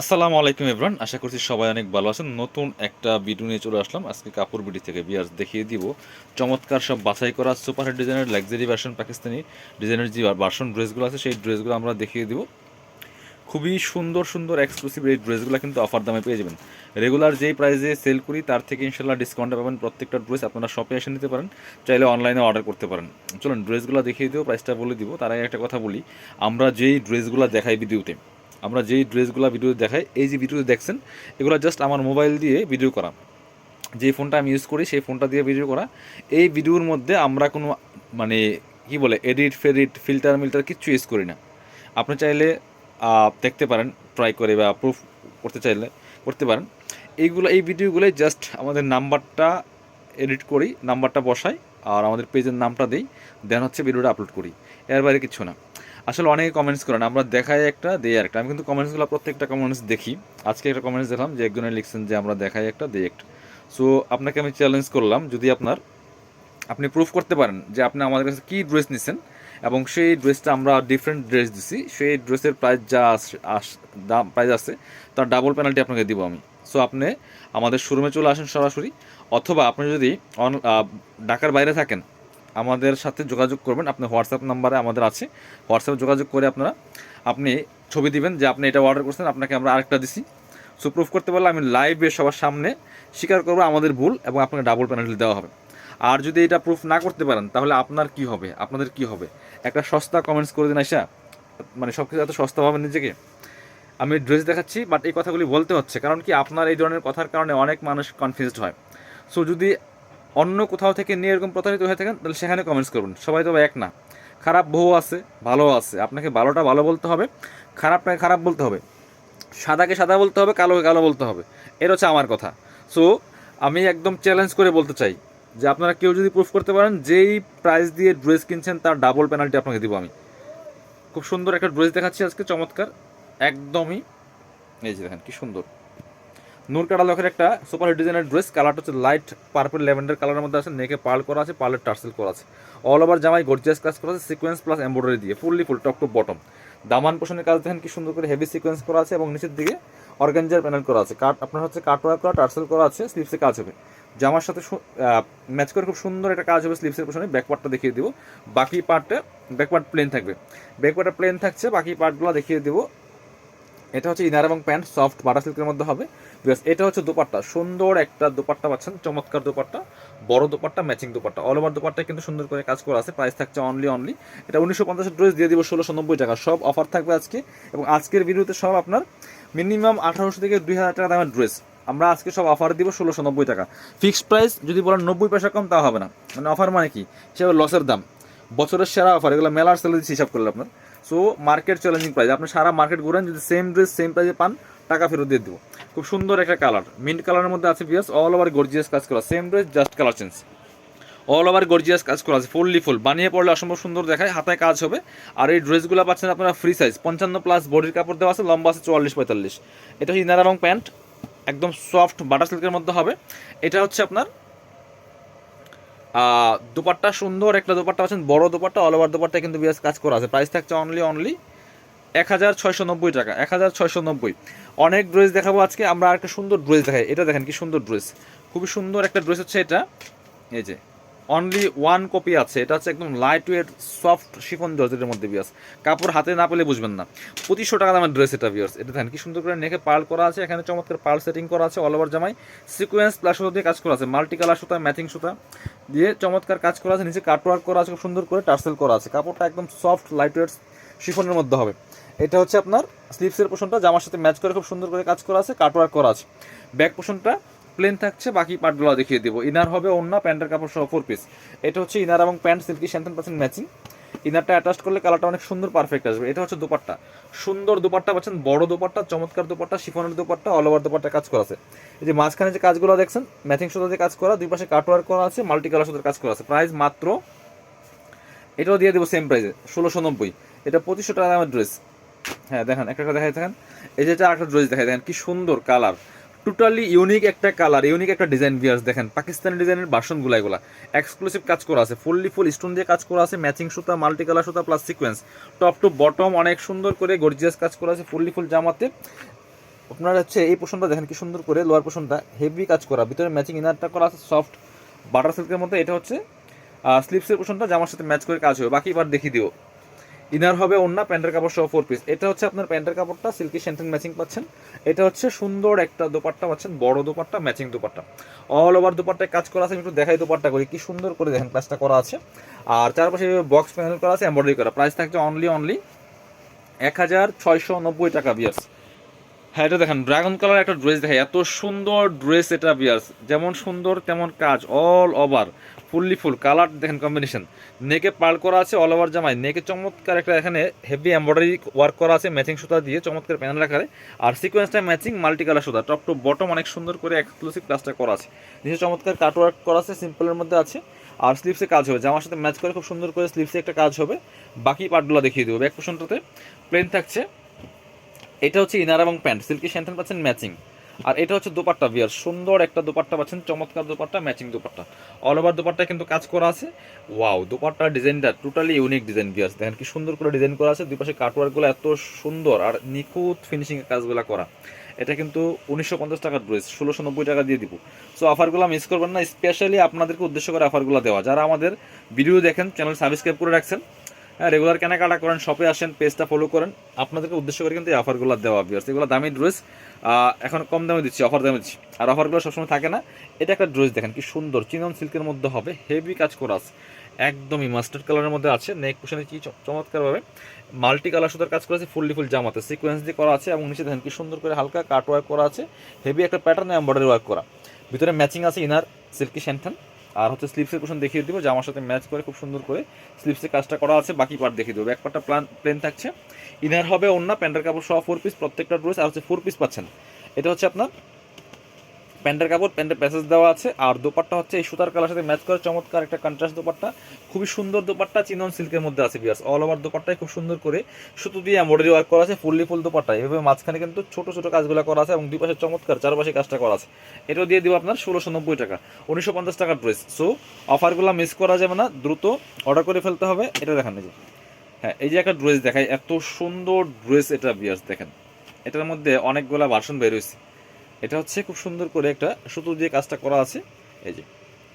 আসসালামু আলাইকুম ইমরান আশা করছি সবাই অনেক ভালো আছেন। নতুন একটা ভিডিও নিয়ে চলে আসলাম। আজকে কাপড় বিডি থেকে বিয়ার্স দেখিয়ে দিব। চমৎকার সব বাছাই করা সুপার ডিজাইনের লাক্সারি ভার্সন পাকিস্তানি ডিজাইনের যে ভার্সন ড্রেসগুলো আছে, সেই ড্রেসগুলো আমরা দেখিয়ে দিব। খুবই সুন্দর সুন্দর এক্সক্লুসিভ এই ড্রেসগুলো কিন্তু অফার দামে পেয়ে যাবেন। রেগুলার যেই প্রাইসে সেল করি, তার থেকে ইনশাল্লাহ ডিসকাউন্টে পাবেন প্রত্যেকটা ড্রেস আপনারা শপে এসে নিতে পারেন, চাইলে অনলাইনে অর্ডার করতে পারেন। চলুন ড্রেসগুলো দেখিয়ে দিব প্রাইসটা বলে দিব। তার আগে একটা কথা বলি, আমরা যেই ড্রেসগুলো দেখাই ভিডিওতে আমরা যেই ড্রেসগুলো ভিডিও দেখাই, এই যে ভিডিও দেখছেন, এগুলো জাস্ট আমার মোবাইল দিয়ে ভিডিও করা। যে ফোনটা আমি ইউজ করি, সেই ফোনটা দিয়ে ভিডিও করা। এই ভিডিওর মধ্যে আমরা কোনো মানে কি বলে এডিট ফেডিট ফিল্টার মিল্টার কিচ্ছু ইউজ করি না। আপনি চাইলে দেখতে পারেন ট্রাই করে বা প্রুফ করতে চাইলে, করতে পারেন। এইগুলো, এই ভিডিওগুলোই জাস্ট আমাদের নাম্বারটা এডিট করি নাম্বারটা বসাই, আর আমাদের পেজের নামটা দিই দেন হচ্ছে ভিডিওটা আপলোড করি। এর বাইরে কিছু না। আসলে অনেকে কমেন্টস করেন আমরা দেখাই একটা, দেই একটা আমি কিন্তু কমেন্টসগুলো প্রত্যেকটা কমেন্টস দেখি। আজকে একটা কমেন্টস দেখলাম যে একজনে লিখছেন যে আমরা দেখাই একটা, দেই একটা। সো আপনাকে আমি চ্যালেঞ্জ করলাম, যদি আপনার, আপনি প্রুফ করতে পারেন যে আপনি আমাদের কাছে কী ড্রেস নিছেন, এবং সেই ড্রেসটা আমরা ডিফারেন্ট ড্রেস দিছি, সেই ড্রেসের প্রাইস যা আস- আস- দাম প্রাইস আছে, তার ডাবল পেনাল্টি আপনাকে দিব আমি। সো আপনি আমাদের শোরুমে চলে আসেন সরাসরি, অথবা আপনি যদি অন ঢাকার বাইরে থাকেন আমাদের সাথে যোগাযোগ করবেন। আপনি হোয়াটসঅ্যাপ নাম্বারে আমাদের আছে। হোয়াটসঅ্যাপে যোগাযোগ করে আপনারা আপনি ছবি দিবেন যে আপনি এটা অর্ডার করছেন, আপনাকে আমরা আরেকটা দিছি। সো প্রুফ করতে পারলে আমি লাইভে সবার সামনে স্বীকার করব আমাদের ভুল এবং আপনাকে ডাবল পেনাল্টি দেওয়া হবে। আর যদি এটা প্রুফ না করতে পারেন, তাহলে আপনার কি হবে? আপনাদের কি হবে? একটা সস্তা কমেন্টস করে দিন আইসা। মানে সব কিছু এত সস্তা ভাবেন নিজেকে। আমি ড্রেস দেখাচ্ছি বাট এই কথাগুলি বলতে হচ্ছে। কারণ কি, আপনার এই ধরনের কথার কারণে অনেক মানুষ কনফিউজড হয়। সো যদি অন্য কোথাও থেকে নিয়ে এরকম প্রতারিত হয়ে থাকেন, তাহলে সেখানে কমেন্টস করবেন। সবাই তো এক না। খারাপ বউ আছে, ভালো আছে। আপনাকে ভালোটা ভালো বলতে হবে খারাপটাকে খারাপ বলতে হবে। সাদাকে সাদা বলতে হবে, কালোকে কালো বলতে হবে। এর হচ্ছে আমার কথা। সো আমি একদম চ্যালেঞ্জ করে বলতে চাই যে আপনারা কেউ যদি প্রুফ করতে পারেন, যেই প্রাইস দিয়ে ড্রেস কিনছেন, তার ডাবল পেনাল্টি আপনাকে দিব আমি। খুব সুন্দর একটা ড্রেস দেখাচ্ছি আজকে, চমৎকার। একদমই, এই যে দেখেন, কি সুন্দর। নূর কাটা লকের একটা সুপার হিট ডিজাইনের ড্রেস, কালারটা হচ্ছে লাইট পার্পল ল্যাভেন্ডার কালারের মধ্যে আছে নেকে পার্ল করা আছে পার্লের টার্সেল করা আছে। অল ওভার জামাই গর্জিয়াস কাজ করা আছে সিকোয়েন্স প্লাস এমব্রয়ডারি দিয়ে fully full top to bottom দামান পোষণের কাজ দেখেন কি সুন্দর করে হেভি সিকোয়েন্স করা আছে এবং নিচের দিকে অর্গানজার প্যানেল করা আছে। কাট আপনার হচ্ছে কাট ওয়ার্ক করা টার্সেল করা আছে স্লিপসে কাজ হবে। জামার সাথে ম্যাচ করে খুব সুন্দর একটা কাজ হবে স্লিপসের পোষণে ব্যাক পার্টটা দেখিয়ে দিব। বাকি পার্টটা ব্যাক পার্ট প্লেন থাকবে। ব্যাক পার্টটা প্লেন থাকছে, বাকি পার্টগুলো দেখিয়ে দেবো। এটা হচ্ছে ইনার এবং প্যান্ট, সফট বাটার সিল্কের মধ্যে হবে। বিকজ এটা হচ্ছে দোপাট্টা, সুন্দর একটা দোপাট্টা পাচ্ছেন, চমৎকার দোপাট্টা, বড় dupatta matching dupatta. All over dupatta কিন্তু সুন্দর করে কাজ করা আছে প্রাইস থাকছে অনলি অনলি এটা উনিশশো পঞ্চাশের ড্রেস দিয়ে দিব ষোলোশো নব্বই টাকা। সব অফার থাকবে আজকে। এবং আজকের ভিডিওতে সব আপনার মিনিমাম আঠারোশো থেকে দুই হাজার টাকা দামের ড্রেস আমরা আজকে সব অফার দিব ষোলোশো নব্বই টাকা। ফিক্সড প্রাইস যদি বলেন নব্বই পয়সা কম তা হবে না। মানে অফার মানে কি? হিসাবে লসের দাম। বছরের সেরা অফার এগুলো মেলার সেলে হিসাব করলে আপনার। সো মার্কেট চ্যালেঞ্জিং প্রাইস আপনি সারা মার্কেট ঘুরেন, যদি সেম ড্রেস সেম প্রাইসে পান, টাকা ফেরত দিয়ে দেবো। খুব সুন্দর একটা কালার মিন্ট কালারের মধ্যে আছে বিয়াস অল ওভার গর্জিয়াস কাজ করা। Same dress just colour change all over gorgeous কাজ করা আছে ফুললি ফুল বানিয়ে পড়লে অসম্ভব সুন্দর দেখায়, হাতায় কাজ হবে। আর এই ড্রেসগুলো পাচ্ছেন আপনারা ফ্রি সাইজ পঞ্চান্ন প্লাস বডির কাপড় দেওয়া আছে, লম্বা আছে চুয়াল্লিশ পঁয়তাল্লিশ। এটা হচ্ছে ইনার এবং প্যান্ট। একদম সফট বাটার সিল্কের মধ্যে হবে। এটা হচ্ছে আপনার দোপাট্টা সুন্দর, একটা দোপাট্টা আছেন বড় দোপাট্টা অল ওভার দোপাট্টা কিন্তু বিয়াস কাজ করা আছে। প্রাইস থাকছে অনলি অনলি এক হাজার ছয়শো নব্বই টাকা এক হাজার ছয়শো নব্বই অনেক ড্রেস দেখাবো আজকে, আমরা একটা সুন্দর ড্রেস দেখাই। এটা দেখেন কি সুন্দর ড্রেস খুবই সুন্দর একটা ড্রেস হচ্ছে এটা। এই যে অনলি ওয়ান কপি আছে। এটা হচ্ছে একদম লাইট ওয়েট সফট শিফন জর্জেটের মধ্যে বিয়াস কাপড় হাতে না পেলে বুঝবেন না। পঁচিশশো টাকা দামের ড্রেস এটা বিয়ার্স এটা দেখেন কি সুন্দর করে নেকে পার্ল করা আছে। এখানে চমৎকার পার্ল সেটিং করা আছে অল ওভার জামাই। সিকোয়েন্স প্লাস সুতো দিয়ে কাজ করা আছে। মাল্টি কালার সুতা ম্যাচিং সুতা দিয়ে চমৎকার কাজ করা আছে। নিচে কাটওয়ার্ক করা আছে। খুব সুন্দর করে টার্সেল করা আছে। কাপড়টা একদম সফট লাইট ওয়েট শিফনের মধ্যে হবে। এটা হচ্ছে আপনার স্লিপসের পোষণটা জামার সাথে ম্যাচ করে খুব সুন্দর করে কাজ করা আছে। কাটওয়ার্ক করা আছে। ব্যাক পোষণটা প্লেন থাকছে, বাকি পার্টগুলো দেখিয়ে দেবো। ইনার হবে অন্য প্যান্টের কাপড় সহ ফোর পিস এটা হচ্ছে ইনার এবং প্যান্ট সিল্কি স্যান্টেন পার্সেন্ট ম্যাচিং ইনারটা অ্যাটাচ করলে কালারটা অনেক সুন্দর পারফেক্ট আসবে। এটা হচ্ছে দোপাট্টা। সুন্দর দোপাট্টা পাচ্ছেন, বড় দোপাট্টা, চমৎকার দোপাট্টা, শিফনের দোপাট্টা অল ওভার দোপাট্টা কাজ করা আছে। এই যে মাঝখানে যে কাজগুলো দেখছেন ম্যাচিং সুতো দিয়ে কাজ করা, দুই পাশে কাটওয়ার্ক করা আছে মাল্টি কালার সুতোর কাজ করা আছে। প্রাইস মাত্র, এটাও দিয়ে দেবো সেম প্রাইসে ষোলোশো নব্বই। এটা পঁচিশশো টাকা দামের ড্রেস হ্যাঁ দেখেন, একটা দেখাই, দেখেন। এই যে একটা ড্রেস দেখাই, দেখেন, কি সুন্দর কালার টোটালি ইউনিক একটা কালার ইউনিক একটা ডিজাইন বিয়ার্স দেখেন, পাকিস্তানি ডিজাইনের বাসনগুলো এগুলা। এক্সক্লুসিভ কাজ করা আছে ফুললি ফুল স্টোন দিয়ে কাজ করা আছে ম্যাচিং সুতা মাল্টি কালার সুতা plus sequence top to bottom অনেক সুন্দর করে গর্জিয়াস কাজ করা আছে ফুললি ফুল জামাতে। আপনার হচ্ছে এই পোষণটা দেখেন কি সুন্দর করে লোয়ার পোষণটা হেভি কাজ করা, ভিতরে ম্যাচিং ইনারটা করা আছে সফট বাটার সিল্কের মধ্যে এটা হচ্ছে স্লিপসের পোষণটা জামার সাথে ম্যাচ করে কাজ হবে বাকি এবার দেখিয়ে দিও ইনার হবে অন্য প্যান্টের কাপড় সহ ফোর পিস এটা হচ্ছে আপনার প্যান্টের কাপড়টা সিল্কি সেন্টেন ম্যাচিং পাচ্ছেন। এটা হচ্ছে সুন্দর একটা দোপাট্টা পাচ্ছেন, বড় dupatta matching dupatta. All over দোপাট্টায় কাজ করা আছে, আমি একটু দেখাই দোপাট্টা করি, কি সুন্দর করে দেখেন কাজটা করা আছে। আর চারপাশে বক্স প্যানেল করা আছে এম্ব্রয়ডারি করা। প্রাইস থাকছে অনলি অনলি এক হাজার ছয়শো নব্বই টাকা বিয়ার্স হ্যাঁ এটা দেখেন ড্রাগন কালার একটা ড্রেস দেখে এত সুন্দর ড্রেস এটা বিয়ার্স। যেমন সুন্দর, তেমন কাজ all over fully full colour দেখেন কম্বিনেশন নেকে পাল করা আছে অল ওভার জামাই নেকে চমৎকার একটা এখানে হেভি এমব্রয়ডারি ওয়ার্ক করা আছে ম্যাচিং সুতা দিয়ে, চমৎকার প্যানেল আকারে আর সিকোয়েন্সটা ম্যাচিং মাল্টি কালার সুতা টপ টু বটম অনেক সুন্দর করে এক্সক্লুসিভ কাজটা করা আছে। নিচে চমৎকার কাট ওয়ার্ক করা আছে সিম্পলের মধ্যে আছে। আর স্লিপসে কাজ হবে, জামার সাথে ম্যাচ করে খুব সুন্দর করে স্লিপসে একটা কাজ হবে। বাকি পার্টগুলো দেখিয়ে দেবো ব্যাক পোর্শনটাতে প্লেন থাকছে। এটা হচ্ছে ইনার এবং প্যান্ট। সিল্কি স্যান্টেন পাচ্ছেন ম্যাচিং। আর এটা হচ্ছে দোপাট্টা বিয়ার সুন্দর একটা দোপাট্টা পাচ্ছেন, চমৎকার dupatta, matching dupatta. All over dupatta কিন্তু কাজ করা আছে। ওয়াও দোপাট্টার ডিজাইনটা টোটালি ইউনিক ডিজাইন বিয়ার্স দেখেন কি সুন্দর করে ডিজাইন করা আছে। দুই পাশে কাটওয়ার্কগুলো এত সুন্দর আর নিখুঁত ফিনিশিং কাজগুলো করা। এটা কিন্তু উনিশশো পঞ্চাশ টাকার ড্রেস ষোলোশো নব্বই টাকা দিয়ে দিব। সো অফারগুলো মিস করবেন না। স্পেশালি আপনাদেরকে উদ্দেশ্য করে অফারগুলো দেওয়া। যারা আমাদের ভিডিও দেখেন চ্যানেল সাবস্ক্রাইব করে রাখছেন রেগুলার কেনাকাটা করেন শপে আসেন পেজটা ফলো করেন। আপনাদেরকে উদ্দেশ্য করে কিন্তু এই অফারগুলো দেওয়া বিয়ার্স এগুলো দামি ড্রেস এখন কম দামে দিচ্ছি অফার দামে দিচ্ছি। আর অফারগুলো সবসময় থাকে না। এটা একটা ড্রেস দেখেন, কি সুন্দর। চিনন সিল্কের মধ্যে হবে হেভি কাজ করা একদমই মাস্টার্ড কালারের মধ্যে আছে নেক পোশনে কি চমৎকারভাবে মাল্টি কালার সুতার কাজ করা আছে ফুললি ফুল জামাতে সিকোয়েন্স দিয়ে করা আছে, এবং নিচে দেখেন কি সুন্দর করে হালকা কাট ওয়ার্ক করা আছে হেভি একটা প্যাটার্ন এম্বয়ডারি ওয়ার্ক করা। ভিতরে ম্যাচিং আছে ইনার সিল্কি শ্যান্থান আর হচ্ছে স্লিপসের কোশন দেখিয়ে দিব আমার সাথে ম্যাচ করে খুব সুন্দর করে স্লিপসের কাজটা করা আছে, বাকি পার্ট দেখিয়ে দেবো। এক পার্টটা প্লান প্লেন থাকছে। ইনার হবে অন্য প্যান্টের কাপড় সহ ফোর পিস প্রত্যেকটা ড্রেস আর হচ্ছে ফোর পিস পাচ্ছেন। এটা হচ্ছে আপনার প্যান্টের কাপড়, প্যান্টের প্যাসেজ দেওয়া আছে। আর দোপাট্টা হচ্ছে এই সুতার কালার সাথে ম্যাচ করে, চমৎকার একটা কন্ট্রাস্ট দোপাট্টা। খুবই সুন্দর দোপাট্টা চিনন সিল্কের মধ্যে আছে বিয়াস অল ওভার দোপাট্টায় খুব সুন্দর করে সুতো দিয়ে এমব্রয়ডারি ওয়ার্ক করা আছে ফুললি ফুল দোপাট্টা। এভাবে মাঝখানে কিন্তু ছোট ছোট কাজগুলো করা আছে এবং দুই পাশে চমৎকার চারপাশে কাজটা করা আছে। এটাও দিয়ে দিব আপনার ষোলোশো নব্বই টাকা। উনিশশো পঞ্চাশ টাকার ড্রেস সো অফারগুলো মিস করা যাবে না, দ্রুত অর্ডার করে ফেলতে হবে। এটা দেখান যে। হ্যাঁ এই যে একটা ড্রেস দেখায় এত সুন্দর ড্রেস এটা বিয়ার্স দেখেন। এটার মধ্যে অনেকগুলা ভার্সন বের হয়েছে এটা হচ্ছে খুব সুন্দর করে একটা সুতো দিয়ে কাজটা করা আছে। এই যে,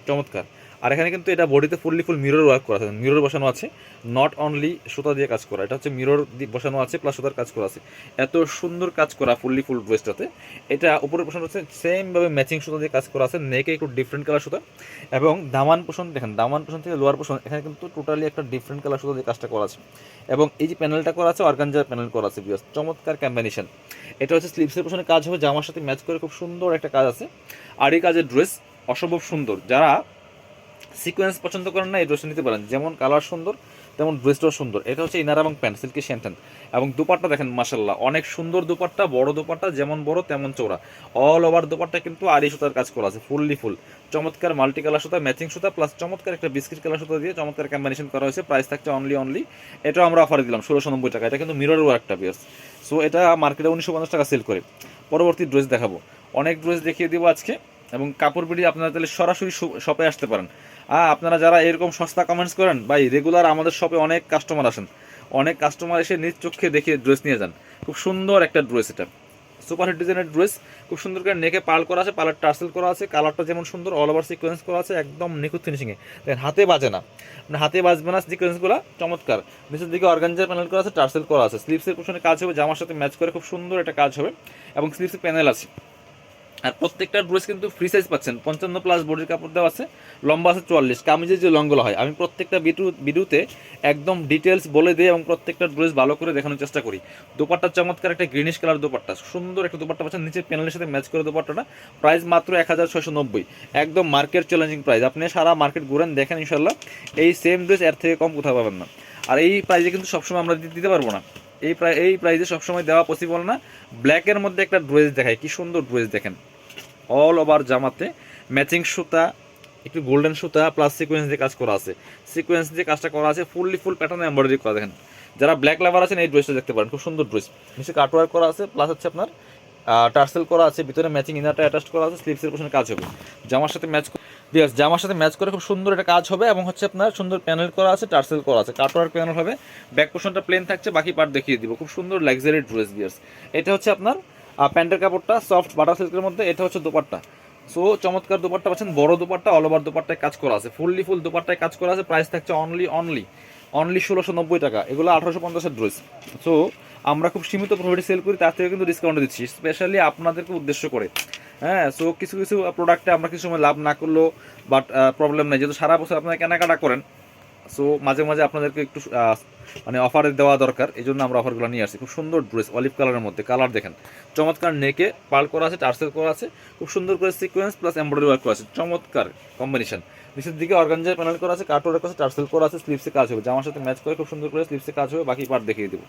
চমৎকার। আর এখানে কিন্তু এটা বডিতে ফুললি ফুল মিরর ওয়ার্ক করা আছে মিরর বসানো আছে। নট অনলি সুতা দিয়ে কাজ করা, এটা হচ্ছে মিরর বসানো আছে প্লাস সুতার কাজ করা আছে। এত সুন্দর কাজ করা ফুললি ফুল ড্রেসটাতে এটা উপরের পোষণ হচ্ছে সেমভাবে ম্যাচিং সুতা দিয়ে কাজ করা আছে নেকে একটু ডিফারেন্ট কালার সুতা। এবং দামান পোষণ দেখেন, দামান পোষণ থেকে লোয়ার পোষণ এখানে কিন্তু টোটালি একটা ডিফারেন্ট কালার সুতা দিয়ে কাজটা করা আছে। এবং এই যে প্যানেলটা করা আছে অর্গানজার প্যানেল করা আছে চমৎকার কম্বিনেশন এটা হচ্ছে স্লিপসের পোষণে কাজ হবে, জামার সাথে ম্যাচ করে খুব সুন্দর একটা কাজ আছে। আর এই কাজের ড্রেস অসম্ভব সুন্দর। যারা সিকোয়েন্স পছন্দ করেন না, এই ড্রেসটা নিতে পারেন। যেমন কালার সুন্দর, তেমন ড্রেসটাও সুন্দর। এটা হচ্ছে ইনার এবং প্যান্ট সিল্কি শ্যান্টান এবং দুপাট্টা দেখেন মাসাল্লাহ অনেক সুন্দর দুপাট্টা, বড় দুপাট্টা, যেমন বড়, তেমন চৌড়া অল ওভার দুপাট্টা কিন্তু আড়ি সুতার কাজ করা আছে ফুললি ফুল চমৎকার মাল্টি কালার সুতা ম্যাচিং সুতা প্লাস চমৎকার একটা বিস্কিট কালার সুতা দিয়ে চমৎকার কম্বিনেশন করা হয়েছে। প্রাইস থাকছে অনলি অনলি এটাও আমরা অফার দিলাম, ষোলোশো নব্বই টাকা। এটা কিন্তু মিরর ওয়ার্কটা বিয়ার্স সো এটা মার্কেটে উনিশশো পঞ্চাশ টাকা সেল করে। পরবর্তী ড্রেস দেখাবো। অনেক ড্রেস দেখিয়ে দেবো আজকে, এবং কাপড় বিড়ি আপনারা তাহলে সরাসরি শপে আসতে পারেন। হ্যাঁ আপনারা যারা এরকম সস্তা কমেন্টস করেন, ভাই রেগুলার আমাদের শপে অনেক কাস্টমার আসেন। অনেক কাস্টমার এসে নিজ চোখে দেখে ড্রেস নিয়ে যান। খুব সুন্দর একটা ড্রেস এটা। সুপার হিট ডিজাইনের ড্রেস, খুব সুন্দর করে নেকে পাল করা আছে পালার টার্সেল করা আছে কালারটা যেমন সুন্দর অল ওভার সিকোয়েন্স করা আছে, একদম নিখুঁত ফিনিশিংয়ে দেখেন, হাতে বাজে না। মানে হাতে বাজবে না সিকোয়েন্সগুলো চমৎকার। নিচের দিকে অর্গানজার প্যানেল করা আছে টার্সেল করা আছে। স্লিপসের পোশনে কাজ হবে, জামার সাথে ম্যাচ করে খুব সুন্দর একটা কাজ হবে। এবং স্লিপসের প্যানেল আছে। আর প্রত্যেকটা ড্রেস কিন্তু ফ্রি সাইজ পাচ্ছেন। পঞ্চান্ন প্লাস বডির কাপড় দেওয়া আছে, লম্বা আছে চুয়াল্লিশ, কামিজের যে লংগুলো হয়, আমি প্রত্যেকটা ভিডিও ভিডিওতে একদম ডিটেলস বলে দিই এবং প্রত্যেকটা ড্রেস ভালো করে দেখানোর চেষ্টা করি। দোপাট্টা চমৎকার একটা গ্রিনিশ কালার দোপাট্টা, সুন্দর একটা দোপাট্টা পাচ্ছেন, নিচের প্যানেলের সাথে ম্যাচ করে দোপাট্টাটা। প্রাইস মাত্র এক হাজার ছয়শো নব্বই, একদম মার্কেট চ্যালেঞ্জিং প্রাইস আপনি সারা মার্কেট ঘুরেন, দেখেন ইনশাল্লাহ এই সেম ড্রেস এর থেকে কম কোথাও পাবেন না। আর এই প্রাইজে কিন্তু সবসময় আমরা দিতে- পারব না। এই প্রাই এই প্রাইজে সবসময় দেওয়া পসিবল না। ব্ল্যাকের মধ্যে একটা ড্রেস দেখায় কি সুন্দর ড্রেস দেখেন। অল ওভার জামাতে ম্যাচিং সুতা, একটু গোল্ডেন সুতা প্লাস সিকোয়েন্স দিয়ে কাজ করা আছে। সিকোয়েন্স দিয়ে কাজটা করা আছে ফুললি ফুল প্যাটার্ন এমব্রয়ডারি করা দেখেন। যারা ব্ল্যাক লাভার আছেন, এই ড্রেসটা দেখতে পারেন, খুব সুন্দর ড্রেস নিচে কাটওয়ার্ক করা আছে প্লাস হচ্ছে আপনার টার্সেল করা আছে, ভিতরে ম্যাচিং ইনারটা অ্যাটাচ করা আছে স্লিপসের পোশনে কাজ হবে। জামার সাথে ম্যাচ বিকজ জামার সাথে ম্যাচ করে খুব সুন্দর একটা কাজ হবে এবং হচ্ছে আপনার সুন্দর প্যানেল করা আছে টার্সেল করা আছে। কাটওয়ার্ক প্যানেল হবে ব্যাক পোর্শনটা প্লেন থাকছে, বাকি পার্ট দেখিয়ে দিব। খুব সুন্দর লাক্সারি ড্রেস বিয়ার্স এটা হচ্ছে আপনার প্যান্টের কাপড়টা সফট বাটার সিল্কের মধ্যে, এটা হচ্ছে দোপাট্টা। সো চমৎকার দোপাট্টা পাচ্ছেন, বড় দোপাট্টা অল ওভার দোপাট্টায় কাজ করা আছে। ফুললি ফুল দোপাট্টায় কাজ করা আছে প্রাইস থাকছে অনলি অনলি অনলি ষোলোশো নব্বই টাকা। এগুলো আঠারোশো পঞ্চাশের ড্রেস সো আমরা খুব সীমিত প্রফিটে সেল করি, তার থেকে কিন্তু ডিসকাউন্ট দিচ্ছি স্পেশালি আপনাদেরকে উদ্দেশ্য করে। হ্যাঁ সো কিছু কিছু প্রোডাক্টে আমরা কিছু সময় লাভ না করলেও বাট প্রবলেম নেই। যেহেতু সারা বছর আপনারা কেনাকাটা করেন সো মাঝে মাঝে আপনাদেরকে একটু মানে অফারে দেওয়া দরকার, এই জন্য আমরা অফারগুলো নিয়ে আসি খুব সুন্দর ড্রেস অলিভ কালারের মধ্যে কালার দেখেন। চমৎকার নেকে পাল করা আছে টার্সেল করা আছে, খুব সুন্দর করে সিকোয়েন্স প্লাস এমব্রয়ডারি ওয়ার্ক করা আছে। চমৎকার কম্বিনেশন নিচের দিকে অর্গানজার প্যানেল করা আছে কার্টোর আছে টার্সেল করা আছে স্লিপসে কাজ হবে। জামার সাথে ম্যাচ করে খুব সুন্দর করে স্লিপসে কাজ হবে, বাকি পার্ট দেখিয়ে দেবো।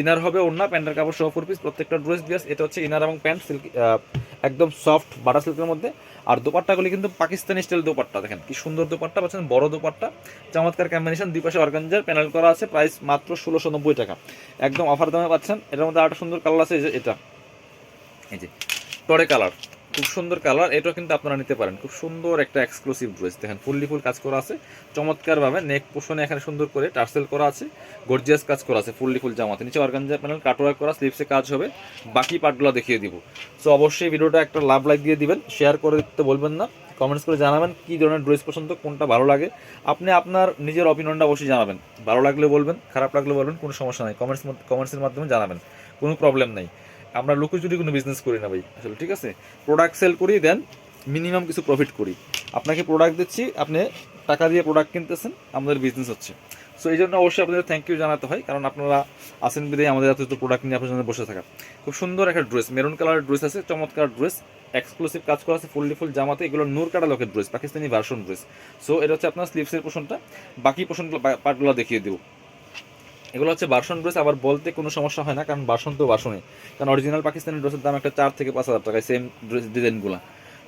ইনার হবে অন্য প্যান্টের কাপড় সহ ফোর পিস প্রত্যেকটা ড্রেস বিয়াস এটা হচ্ছে ইনার এবং প্যান্ট সিল্ক একদম সফট বাটার সিল্কের মধ্যে। আর দোপাট্টাগুলি কিন্তু পাকিস্তানি স্টাইল দোপাট্টা, দেখেন কি সুন্দর দোপাট্টা, পাচ্ছেন বড় দোপাট্টা। চমৎকার কম্বিনেশন দুই পাশে অর্গানজার প্যানেল করা আছে প্রাইস মাত্র ষোলোশো নব্বই টাকা। একদম অফার দামে পাচ্ছেন, এটার মধ্যে আরেকটা সুন্দর কালার আছে এটা। এই যে টরে কালার খুব সুন্দর কালার, এটাও কিন্তু আপনারা নিতে পারেন। খুব সুন্দর একটা এক্সক্লুসিভ ড্রেস দেখেন, ফুললি ফুল কাজ করা আছে। চমৎকারভাবে নেক পোষণে এখানে সুন্দর করে টার্সেল করা আছে। গর্জিয়াস কাজ করা আছে ফুললি ফুল জামাতে। নিচে অর্গানজা প্যানেল কাটওয়ার্ক করা স্লিপসে কাজ হবে। বাকি পার্টগুলো দেখিয়ে দিব। সো অবশ্যই ভিডিওটা একটা লাভ লাইক দিয়ে দিবেন। শেয়ার করে দিতে বলবেন না। কমেন্টস করে জানাবেন কী ধরনের ড্রেস পছন্দ, কোনটা ভালো লাগে। আপনি আপনার নিজের অপিনিয়নটা অবশ্যই জানাবেন। ভালো লাগলে বলবেন, খারাপ লাগলে বলবেন, কোনো সমস্যা নাই। কমেন্টস কমেন্টসের মাধ্যমে জানাবেন। কোনো প্রবলেম নেই। আমরা লুকোচুরি কোনো বিজনেস করি না ভাই, আসলে ঠিক আছে? প্রোডাক্ট সেল করি দেন মিনিমাম কিছু প্রফিট করি। আপনাকে প্রোডাক্ট দিচ্ছি, আপনি টাকা দিয়ে প্রোডাক্ট কিনতেছেন, আমাদের বিজনেস হচ্ছে। সো এই জন্য অবশ্যই আপনাদের থ্যাংক ইউ জানাতে হয়, কারণ আপনারা আসেন বিদায় আমাদের এত প্রোডাক্ট নিয়ে আপনার জন্য বসে থাকা। খুব সুন্দর একটা ড্রেস মেরুন কালারের ড্রেস আছে, চমৎকার ড্রেস এক্সক্লুসিভ কাজ করা আছে, ফুললি ফুল জামাতে, এগুলো নূর কাটা লোকের dress Pakistani version dress so এটা হচ্ছে আপনার স্লিভসের পোষণটা, বাকি পোষণগুলো পার্টগুলো দেখিয়ে দেবো। এগুলো হচ্ছে বাসন ড্রেস, আবার বলতে কোনো সমস্যা হয় না, কারণ বাসন তো বাসনে। কারণ অরিজিনাল পাকিস্তানি ড্রেসের দাম একটা চার থেকে পাঁচ হাজার টাকায় সেম ড্রেস ডিজাইনগুলো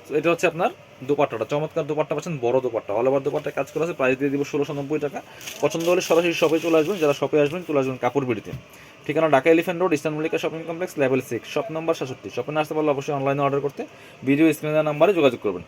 তো এটা হচ্ছে আপনার দোপাট্টাটা, চমৎকার দোপাট্টা পাচ্ছেন, বড় দোপাট্টা। অল দোপাট্টা কাজ করা আছে প্রাইস দিয়ে দিব ষোলোশো নব্বই টাকা। পছন্দ হলে সরাসরি শপে চলে আসবেন, যারা শপে আসবেন, চলে আসবেন কাপড় বিড়িতে। ঠিকানা Dhaka elephant road eastern Mallika shopping complex level six shop number সাতষট্টি শপে না আসতে পারলে অবশ্যই অনলাইনে অর্ডার করতে ভিডিও স্ক্রিনের নাম্বারে যোগাযোগ করবেন।